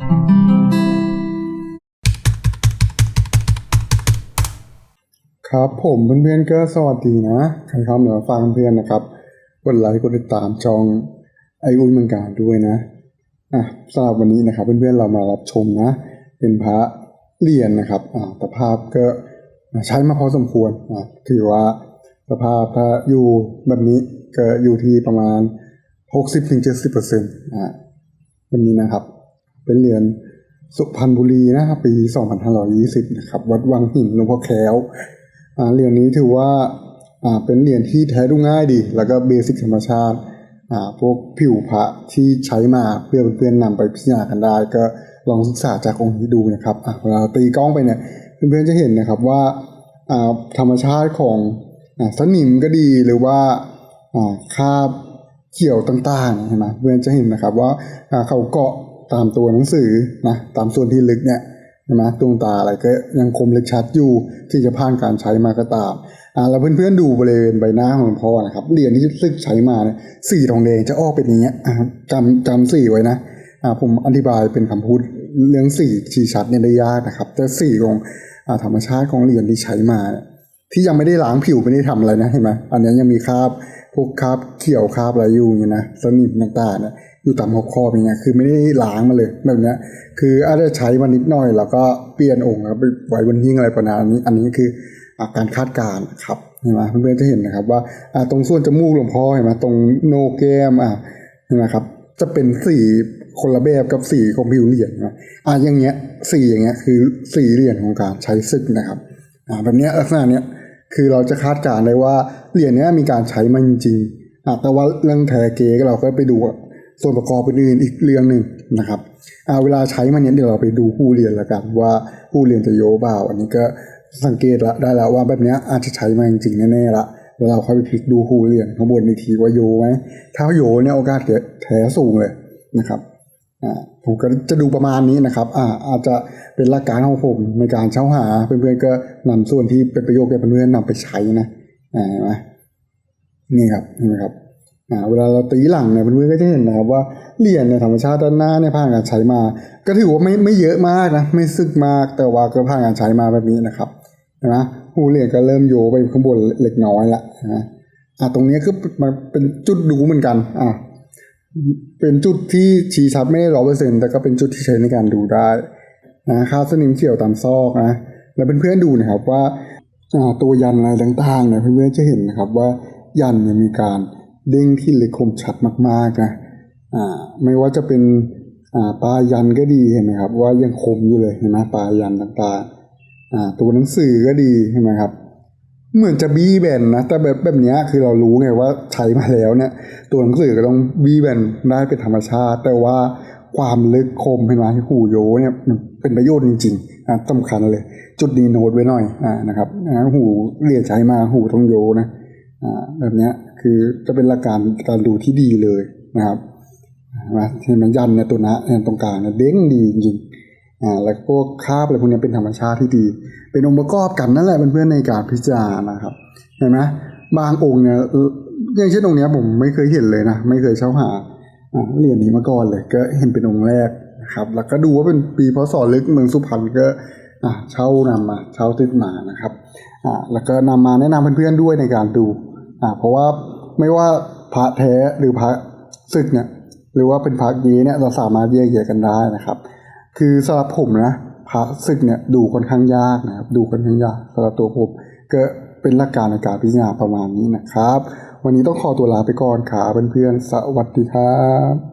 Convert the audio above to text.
ครับผมเพื่อนๆก็สวัสดีนะใครเข้ามาแล้วฟังเพื่อนนะครับกดไลค์กดติดตามช่องไออุ่นมืองการด้วยนะอะสำหรับวันนี้นะครับ เพื่อนๆเรามารับชมนะ เป็นพระเรียญนะครับอ่าสภาพก็ใช้มาพอสมควรอะถือว่าสภาพถ้าอยู่แบบนี้ก็อยู่ที่ประมาณ 60-70%อะแบบนี้นะครับ เป็นเหรียญสุพรรณบุรีนะครับปี 2520 นะครับ วัดวังหินหลวงพ่อแค้วเหรียญนี้ถือว่าเป็นเหรียญที่แท้ดูง่ายดี แล้วก็เบสิกธรรมชาติพวกผิวพระที่ใช้มาเพื่อเพื่อนๆนำไปพิจารณากันได้ ก็ลองศึกษาจากองค์นี้ดูนะครับเวลาตีกล้องไปเนี่ยเพื่อนๆจะเห็นนะครับว่าธรรมชาติของอสนิมก็ดีหรือว่าคาบเขียวต่างๆเห็นไหมเพื่อนจะเห็นนะครับว่าเขาเกาะ ตามตัวหนังสือนะตามส่วนที่ลึกเนี่ยใช่ไหมดวงตาอะไรก็ยังคมเล็กชัดอยู่ที่จะผ่านการใช้มาก็ตามอ่าแล้วเพื่อนๆดูบริเวณใบหน้าของหลวงพ่อนะครับเหรียญที่ซึกใช้มาเนี่ยสีทองแดงจะออกเป็นอย่างเงี้ยจำจำสีไว้นะอ่าผมอธิบายเป็นคำพูดเรื่องสีชี้ชัดเนี่ยได้ยากนะครับแต่สีของอธรรมชาติของเหรียญที่ใช้มา ที่ยังไม่ได้ล้างผิวไม่ได้ทำอะไรนะเห็นไหมอันนี้ยังมีคราบพวกคราบเขียวคราบอะไรอยู่เงี้ยนะสนิมต่างๆเนี่ยอยู่ตามขอบคออย่างเงี้ยคือไม่ได้ล้างมาเลยแบบเนี้ยคืออาจจะใช้มานิดหน่อย แล้วก็เปลี่ยนองค์แล้วไปไว้บนหิ้งอะไรประมาณนี้ อันนี้คืออาการคาดการณ์ครับเห็นไหมเพื่อนๆจะเห็นนะครับว่าอ่าตรงส่วนจมูกหลวงพ่อเห็นไหมตรงโนแก้มอ่าเห็นไหมครับ จะเป็นสีคนละแบบกับสีของผิวเหรียญนะอ่าอย่างเงี้ยสีอย่างเงี้ยคือสีเหรียญของการใช้ซึกนะครับอ่าแบบเนี้ยลักษณะเนี้ย คือเราจะคาดการณ์ได้ว่าเหรียญนี้มีการใช้มาจริงๆอ่าแต่ว่าเรื่องแทเกเราก็ไปดูส่วนประกอบอื่นอีกเรื่องหนึ่งนะครับอ่าเวลาใช้มันเนี้ยเดี๋ยวเราไปดูผู้เรียนละกันว่าผู้เรียนจะโยเปล่าอันนี้ก็สังเกตละได้แล้วว่าแบบเนี้ยอาจจะใช้มาจริงๆแน่ๆละแล้วเราค่อยไปพลิกดูผู้เรียนข้างบนอีกทีว่าโยไหมถ้าโยเนี่ยโอกาสแท้สูงเลยนะครับ ผมก็จะดูประมาณนี้นะครับอาอาจจะเป็นหลักการของผมในการเช่าหาเพื่อนๆก็นำส่วนที่เป็นประโยชน์แก่เพื่อนๆนำไปใช้นะอ่านไหมนี่ครับนี่ครับอ่าเวลาเราตีหลังเนี่ยเพื่อนๆก็จะเห็นนะครับว่าเหรียญเนี่ยธรรมชาติด้านหน้าเนี่ยผ่านการใช้มา ก็ถือว่าไม่ไม่เยอะมากนะไม่ซึกมากแต่ว่าก็ผ่านการใช้มาแบบนี้นะครับนะหูเหรียญก็เริ่มโยไปข้างบนเล็กน้อยละนะอ่าตรงนี้ก็มันเป็นจุดดูเหมือนกันอ่า เป็นจุดที่ชี้ชัดไม่ได้ร้อยเปอร์เซ็นต์แต่ก็เป็นจุดที่ใช้ในการดูได้นะค่าบสนิมเขียวตามซอกนะแล้วเพื่อนๆดูนะครับว่าตัวยันอะไรต่างๆเนี่ยเพื่อนๆจะเห็นนะครับว่ายันเนี่ยมีการเด้งที่เล็กคมชัดมากๆนะอ่าไม่ว่าจะเป็นอ่าปลายันก็ดีเห็นไหมครับ ว่ายังคมอยู่เลยเห็นไหมปลายันต่างๆอ่าตัวหนังสือก็ดีเห็นไหมครับ เหมือนจะบี้แบนนะแต่แบบแบบนี้คือเรารู้ไงว่าใช้มาแล้วเนี่ย ตัวหนังสือก็ต้องบี้แบนได้เป็นธรรมชาติ แต่ว่าความลึกคมเห็นไหมหูโยเนี่ยเป็นประโยชน์จริงๆอ่าสำคัญเลย จุดนี้โน้ตไว้หน่อยอ่านะครับอ่าหูเรียนใช้มาหูต้องโยนะอ่าแบบนี้คือจะเป็นหลักการการดูที่ดีเลยนะครับเห็นมันยันเนี่ยตัวนะเนี่ยตรงกลางเนี่ยเด้งดีจริง อ่าแล้วพวกคาบอะไรพวกนี้เป็นธรรมชาติที่ดี เป็นองค์ประกอบกันนั่นแหละเพื่อนๆในการพิจารณานะครับเห็นไหมบางองค์เนี่ยอย่างเช่นองค์เนี้ยผมไม่เคยเห็นเลยนะไม่เคยเช่าหาอ่าเหรียญนี้มาก่อนเลย ก็เห็นเป็นองค์แรกนะครับ แล้วก็ดูว่าเป็นปีพศลึกเมืองสุพรรณก็เช่านำมาเช่าติดมานะครับอ่าแล้วก็นำมาแนะนำเพื่อนๆด้วยในการดูอ่าเพราะว่าไม่ว่าพระแท้หรือพระศึกเนี่ยหรือว่าเป็นพระยีเนี่ยเราสามารถแยกแยะกันได้นะครับ คือสำหรับผมนะพระศึกเนี่ยดูค่อนข้างยากนะครับดูค่อนข้างยากสำหรับตัวผมก็เป็นหลักการในการพิจารณาประมาณนี้นะครับ วันนี้ต้องขอตัวลาไปก่อนครับเพื่อนๆสวัสดีครับ